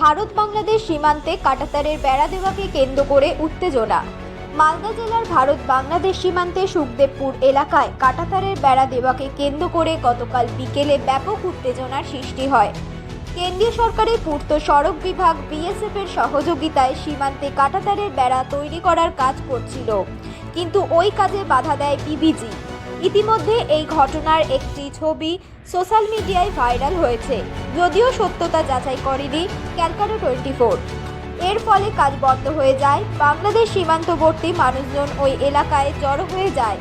ভারত বাংলাদেশ সীমান্তে কাটাতারের বেড়া দেওয়াকে কেন্দ্র করে উত্তেজনা। মালদা জেলার ভারত বাংলাদেশ সীমান্তে সুখদেবপুর এলাকায় কাটাতারের বেড়া দেওয়াকে কেন্দ্র করে গতকাল বিকেলে ব্যাপক উত্তেজনার সৃষ্টি হয়। কেন্দ্রীয় সরকারের পূর্ত সড়ক বিভাগ বিএসএফ এর সহযোগিতায় সীমান্তে কাটাতারের বেড়া তৈরি করার কাজ করছিল। কিন্তু ওই কাজে বাধা দেয় বিবিজি। ইতিমধ্যে এই ঘটনার একটি ছবি সোশ্যাল মিডিয়ায় ভাইরাল হয়েছে। যদিও সত্যতা যাচাই করেনি ক্যালকাটা টোয়েন্টি ফোর এর ফলে কাজ বন্ধ হয়ে যায়, বাংলাদেশ সীমান্তবর্তী মানুষজন ওই এলাকায় জড়ো হয়ে যায়।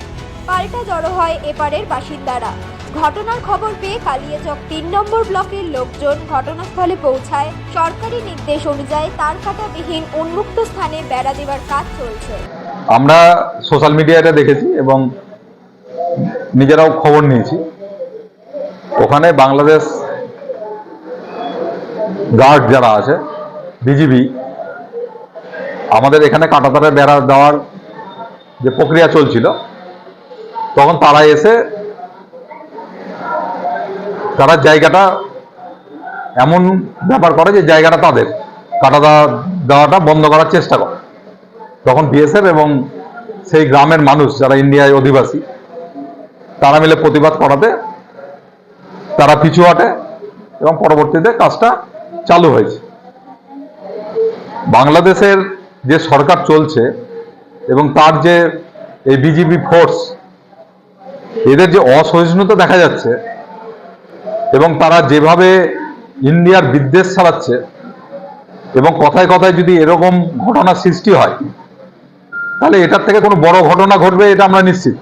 পাল্টা জড়ো হয় এপারের বাসিন্দারা। ঘটনার খবর পেয়ে কালিয়াচক তিন নম্বর ব্লকের লোকজন ঘটনাস্থলে পৌঁছায়। সরকারি নির্দেশ অনুযায়ী তার কাটাবিহীন উন্মুক্ত স্থানে বেড়া দেওয়ার কাজ চলছে। আমরা সোশ্যাল মিডিয়াতে দেখেছি এবং নিজেরাও খবর নিয়েছি। ওখানে বাংলাদেশ গার্ড যারা আছে, বিজিবি, আমাদের এখানে কাটাতারে বেড়া দেওয়ার যে প্রক্রিয়া চলছিল, তখন তারা এসে তারা জায়গাটা এমন ব্যাপার করে যে জায়গাটা তাদের কাটা দেওয়াটা বন্ধ করার চেষ্টা করে। তখন বিএসএফ এবং সেই গ্রামের মানুষ যারা ইন্ডিয়ায় অধিবাসী তারা মিলে প্রতিবাদ করাতে, তারা পিছু হটে এবং পরবর্তীতে কাজটা চালু হয়েছে। বাংলাদেশের যে সরকার চলছে এবং তার যে এই বিজিবি ফোর্স, এদের যে অসহিষ্ণুতা দেখা যাচ্ছে এবং তারা যেভাবে ইন্ডিয়ার বিদ্বেষ ছাড়াচ্ছে এবং কথায় কথায় যদি এরকম ঘটনার সৃষ্টি হয়, তাহলে এটার থেকে কোনো বড় ঘটনা ঘটবে এটা আমরা নিশ্চিত।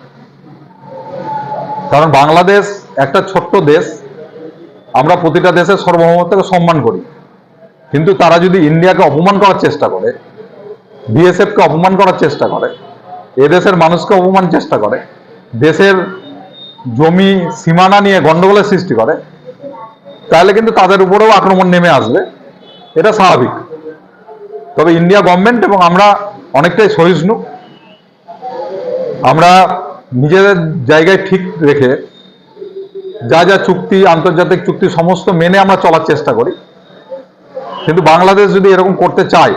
কারণ বাংলাদেশ একটা ছোট্ট দেশ, আমরা প্রতিটা দেশের সার্বভৌমত্বকে সম্মান করি। কিন্তু তারা যদি ইন্ডিয়াকে অপমান করার চেষ্টা করে, বিএসএফকে অপমান করার চেষ্টা করে, এদেশের মানুষকে অপমান চেষ্টা করে, দেশের জমি সীমানা নিয়ে গন্ডগোলের সৃষ্টি করে, তাহলে কিন্তু তাদের উপরেও আক্রমণ নেমে আসবে। এটা স্বাভাবিক। তবে ইন্ডিয়া গভর্নমেন্ট এবং আমরা অনেকটাই সহিষ্ণু। আমরা নিজেদের জায়গায় ঠিক রেখে যা যা চুক্তি, আন্তর্জাতিক চুক্তি সমস্ত মেনে আমরা চলার চেষ্টা করি। কিন্তু বাংলাদেশ যদি এরকম করতে চায়,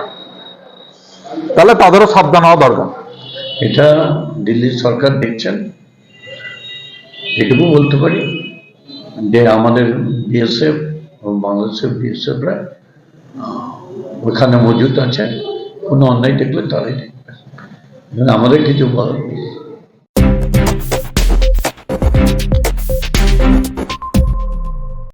তাহলে তাদেরও সাবধান হওয়া দরকার। এটা দিল্লির সরকার দেখছেন? এটুকু বলতে পারি যে আমাদের বিএসএফ এবং বাংলাদেশের বিএসএফরা ওখানে মজুদ আছে। কোনো অন্যায় দেখলে তারাই দেখবে। আমাদের কিছু বলার নেই।